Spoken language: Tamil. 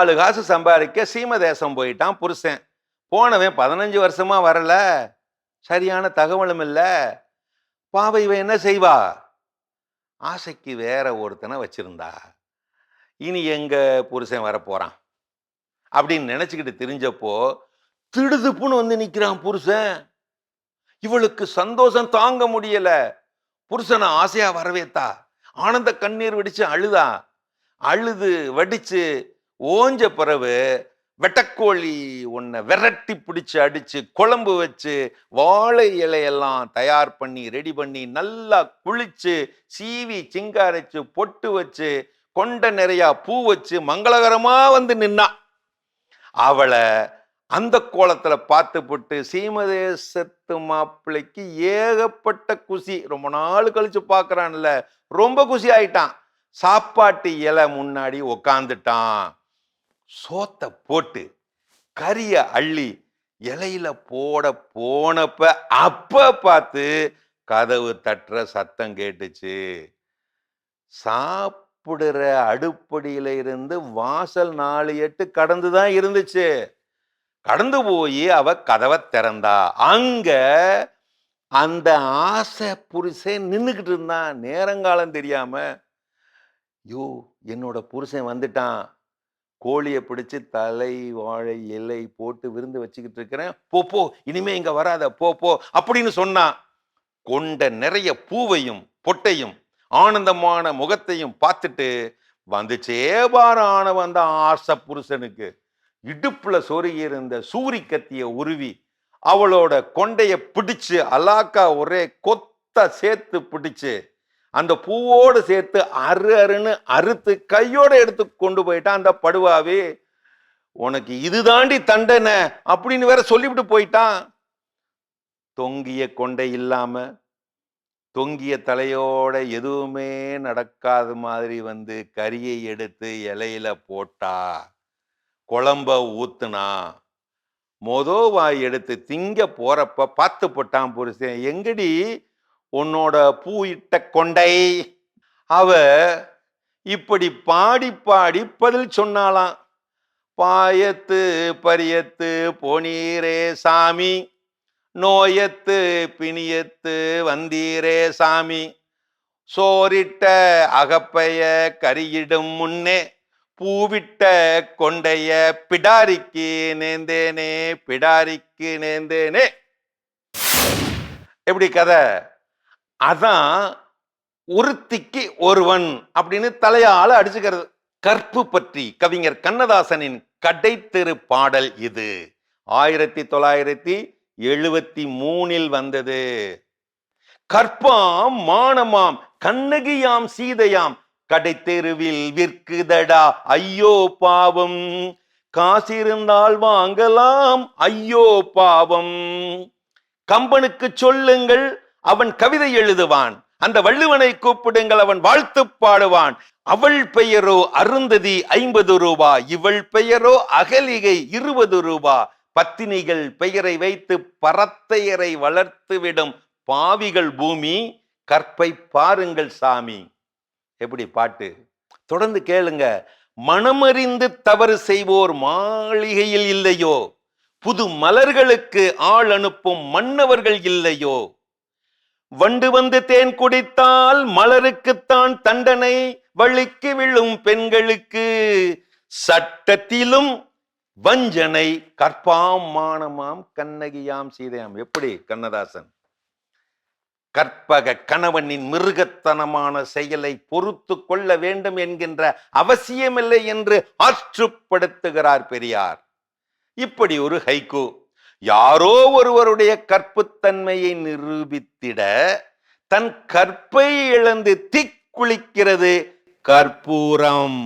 நாலு காசு சம்பாதிக்க சீம தேசம் போயிட்டான் புருஷன். போனவன் பதினஞ்சு வருஷமா வரல. சரியான தகவலும் இல்லை. பாவை இவன் என்ன செய்வா? ஆசைக்கு வேற ஒருத்தனை வச்சிருந்தா. இனி எங்க புருஷன் வரப்போறான்? அப்படின்னு நினைச்சுக்கிட்டு தெரிஞ்சப்போ திடுதுப்புன்னு வந்து நிற்கிறான் புருஷன். இவளுக்கு சந்தோஷம் தாங்க முடியல. புருஷனை ஆசையா வரவேத்தா. ஆனந்த கண்ணீர் வெடிச்சு அழுதா. அழுது வடிச்சு ஓஞ்ச பிறகு வெட்டக்கோழி ஒன்றை விரட்டி பிடிச்சி அடித்து குழம்பு வச்சு வாழை இலையெல்லாம் தயார் பண்ணி ரெடி பண்ணி நல்லா குளிச்சு சீவி சிங்காரிச்சு பொட்டு வச்சு கொண்ட நிறையா பூ வச்சு மங்களகரமாக வந்து நின்னா. அவளை அந்த கோலத்தில் பார்த்து போட்டு சீமதேசத்து மாப்பிள்ளைக்கு ஏகப்பட்ட குசி. ரொம்ப நாள் கழிச்சு பார்க்குறான்ல. ரொம்ப குசி ஆயிட்டான். சாப்பாட்டு இலை முன்னாடி உக்காந்துட்டான். சோத்தை போட்டு கரிய அள்ளி இலையில போட போனப்ப அப்ப பார்த்து கதவு தட்டுற சத்தம் கேட்டுச்சு. சாப்பிடுற அடுப்படியில இருந்து வாசல் நாலு எட்டு கடந்து தான் இருந்துச்சு. கடந்து போய் அவ கதவை திறந்தா. அங்க அந்த ஆசை புருஷன் நின்றுக்கிட்டு இருந்தான். நேரங்காலம் தெரியாம யோ என்னோட புருஷன் வந்துட்டான். கோழியை பிடிச்சி தலை வாழை இலை போட்டு விருந்து வச்சுக்கிட்டு இருக்கிறேன். போ போ இனிமே இங்க வராத போ போ அப்படின்னு சொன்னான் கொண்ட நிறைய பூவையும் பொட்டையும் ஆனந்தமான முகத்தையும் பார்த்துட்டு வந்துச்சே பாரான வந்த ஆச புருஷனுக்கு. இடுப்புல சொருகி இருந்த சூரி கத்திய உருவி அவளோட கொண்டைய பிடிச்சு அலாக்கா ஒரே கொத்த சேர்த்து பிடிச்சு அந்த பூவோடு சேர்த்து அரு அருன்னு அறுத்து கையோடு எடுத்து கொண்டு போயிட்டான் அந்த படுவாவே உனக்கு இதுதாண்டி தண்டனை அப்படின்னு வேற சொல்லிவிட்டு போயிட்டான் தொங்கிய கொண்டை இல்லாம தொங்கிய தலையோட எதுவுமே நடக்காத மாதிரி வந்து கரியை எடுத்து இலையில போட்டா குழம்ப ஊத்துனா மொதோ வாய் எடுத்து திங்க போறப்ப பார்த்து போட்டான் புருஷன் எங்கடி உன்னோட பூ இட்ட கொண்டை. அவ இப்படி பாடி பாடி பதில் சொன்னாளாம். பாயத்து பரியத்து போனீரே சாமி. நோயத்து பிணியத்து வந்தீரே சாமி. சோரிட்ட அகப்பைய கரியிடும் முன்னே பூவிட்ட கொண்டைய பிடாரிக்கு நேந்தேனே பிடாரிக்கு நேந்தேனே. எப்படி கதை? அதான் ஒருத்திக்கு ஒருவன் அப்படின்னு தலையால அடிச்சுக்கிறது. கற்பு பற்றி கவிஞர் கண்ணதாசனின் கடைத்தெரு பாடல் இது. ஆயிரத்தி தொள்ளாயிரத்தி எழுபத்தி மூணில் வந்தது. கற்பாம் மானமாம் கண்ணகியாம் சீதையாம் கடைத்தெருவில் விற்குதடா ஐயோ பாவம். காசிருந்தால் வாங்கலாம் ஐயோ பாவம். கம்பனுக்கு சொல்லுங்கள் அவன் கவிதை எழுதுவான். அந்த வள்ளுவனை கூப்பிடுங்கள் அவன் வாழ்த்து பாடுவான். அவள் பெயரோ அருந்ததி ஐம்பது ரூபா இவள் பெயரோ அகலிகை இருபது ரூபா. பத்தினிகள் பெயரை வைத்து பரத்தையரை வளர்த்துவிடும் பாவிகள் பூமி கற்பை பாருங்கள் சாமி. எப்படி பாட்டு? தொடர்ந்து கேளுங்க. மனமறிந்து தவறு செய்வோர் மாளிகையில் இல்லையோ? புது மலர்களுக்கு ஆள் அனுப்பும் மன்னவர்கள் இல்லையோ? வண்டு வந்து தேன் குடித்தால் மலருக்குத்தான் தண்டனை வழிக்கு விழும் பெண்களுக்கு. சட்டத்திலும் வஞ்சனை கற்பாம் மானமாம் கண்ணகியாம் சீதையாம். எப்படி கண்ணதாசன்? கற்பக கணவனின் மிருகத்தனமான செயலை பொறுத்து கொள்ள வேண்டும் என்கின்ற அவசியமில்லை என்று ஆற்றுப்படுத்துகிறார் பெரியார். இப்படி ஒரு ஹைகோ. யாரோ ஒருவருடைய கற்புத்தன்மையை நிரூபித்திட தன் கற்பை இழந்து திக்குளிக்கிறது கற்பூரம்.